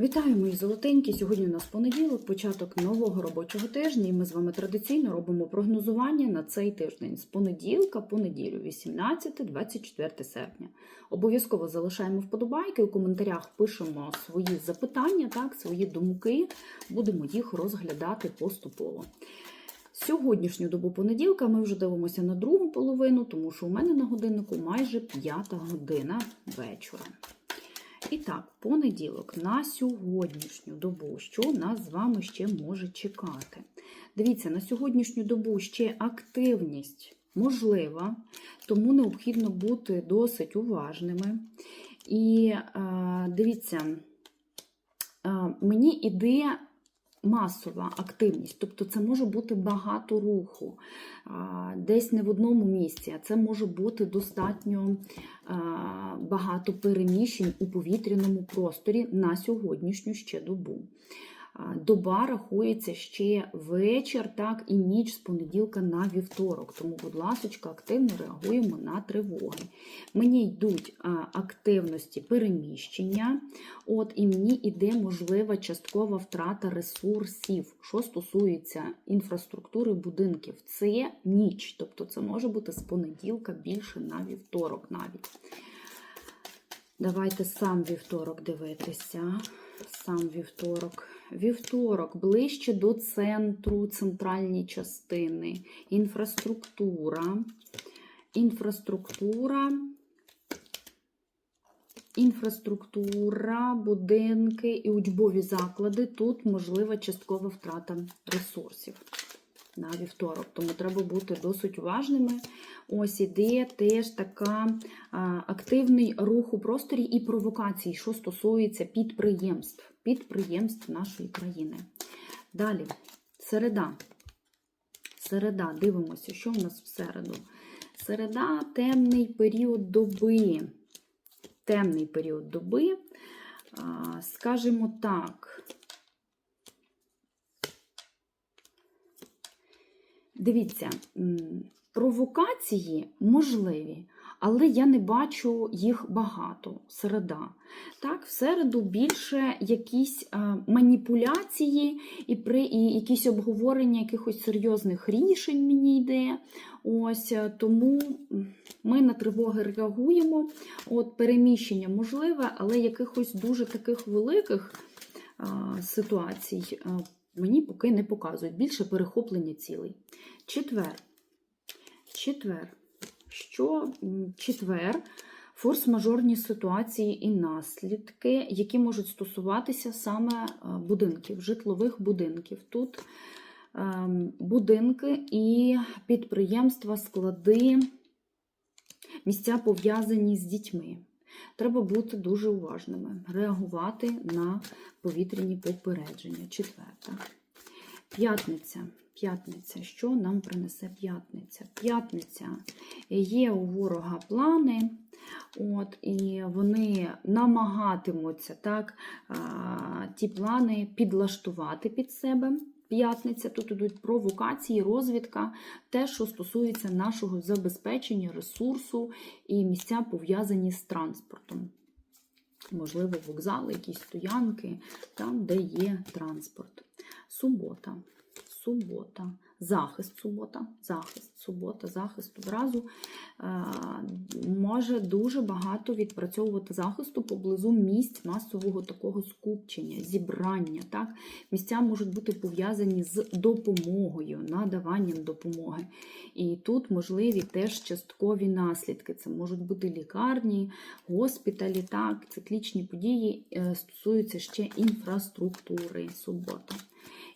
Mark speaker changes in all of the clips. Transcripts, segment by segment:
Speaker 1: Вітаю, мої золотенькі! Сьогодні у нас понеділок, початок нового робочого тижня, і ми з вами традиційно робимо прогнозування на цей тиждень з понеділка по неділю, 18-24 серпня. Обов'язково залишаємо вподобайки, у коментарях пишемо свої запитання, так, свої думки, будемо їх розглядати поступово. Сьогоднішню добу понеділка ми вже дивимося на другу половину, тому що у мене на годиннику майже п'ята година вечора. І так, понеділок на сьогоднішню добу, що нас з вами ще може чекати? Дивіться, на сьогоднішню добу ще активність можлива, тому необхідно бути досить уважними. І е, дивіться, е, мені іде масова активність, тобто це може бути багато руху, десь не в одному місці, а це може бути достатньо багато переміщень у повітряному просторі на сьогоднішню ще добу. Доба рахується ще вечір, так і ніч з понеділка на вівторок. Тому, будь ласка, активно реагуємо на тривоги. Мені йдуть активності переміщення, от і мені йде можлива часткова втрата ресурсів, що стосується інфраструктури будинків. Це ніч, тобто це може бути з понеділка більше на вівторок навіть. Давайте сам вівторок дивитися. Сам вівторок. Вівторок ближче до центру, центральні частини. Інфраструктура. Інфраструктура. Інфраструктура, будинки і учбові заклади. Тут можлива часткова втрата ресурсів на вівторок. Тому треба бути досить уважними. Ось іде теж така активний рух у просторі і провокацій, що стосується підприємств, підприємств нашої країни. Далі, середа. Середа, дивимося, що в нас в середу. Середа темний період доби. Темний період доби, скажімо так. Дивіться, провокації можливі, але я не бачу їх багато. Середа. Так, в середу більше якісь маніпуляції і, при, і якісь обговорення якихось серйозних рішень мені йде. Ось е, тому ми на тривоги реагуємо. От переміщення можливе, але якихось дуже таких великих а, ситуацій. Мені поки не показують більше перехоплення цілей. Четвер. Четвер. Що четвер? Форс-мажорні ситуації і наслідки, які можуть стосуватися саме е, будинків, житлових будинків. Тут ем, будинки і підприємства, склади, місця пов'язані з дітьми. Треба бути дуже уважними, реагувати на повітряні попередження. Четверта. П'ятниця. П'ятниця. Що нам принесе п'ятниця? П'ятниця. Є у ворога плани, от, і вони намагатимуться так, ті плани підлаштувати під себе. П'ятниця, тут ідуть провокації, розвідка, те, що стосується нашого забезпечення ресурсу і місця пов'язані з транспортом. Можливо, вокзали, якісь стоянки, там, де є транспорт. Субота. Субота. Захист субота, захист, субота, захист одразу е, може дуже багато відпрацьовувати захисту поблизу місць масового такого скупчення, зібрання. Так? Місця можуть бути пов'язані з допомогою, надаванням допомоги. І тут можливі теж часткові наслідки. Це можуть бути лікарні, госпіталі, так, циклічні події е, стосуються ще інфраструктури. Субота.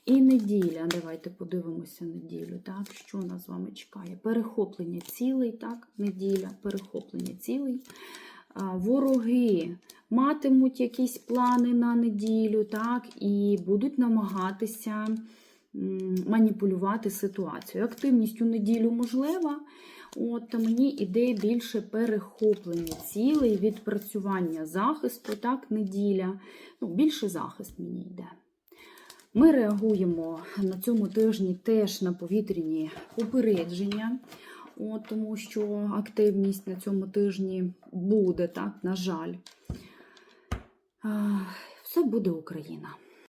Speaker 1: І неділя, давайте подивимося неділю. Так, що нас з вами чекає? Перехоплення цілей, так, неділя, перехоплення цілей. Вороги матимуть якісь плани на неділю, так, і будуть намагатися маніпулювати ситуацію. Активність у неділю можлива. От мені іде більше перехоплення цілей, відпрацювання захисту, так, неділя. Ну, більше захист мені йде. Ми реагуємо на цьому тижні теж на повітряні попередження, от, тому що активність на цьому тижні буде, так, на жаль. Все буде Україна.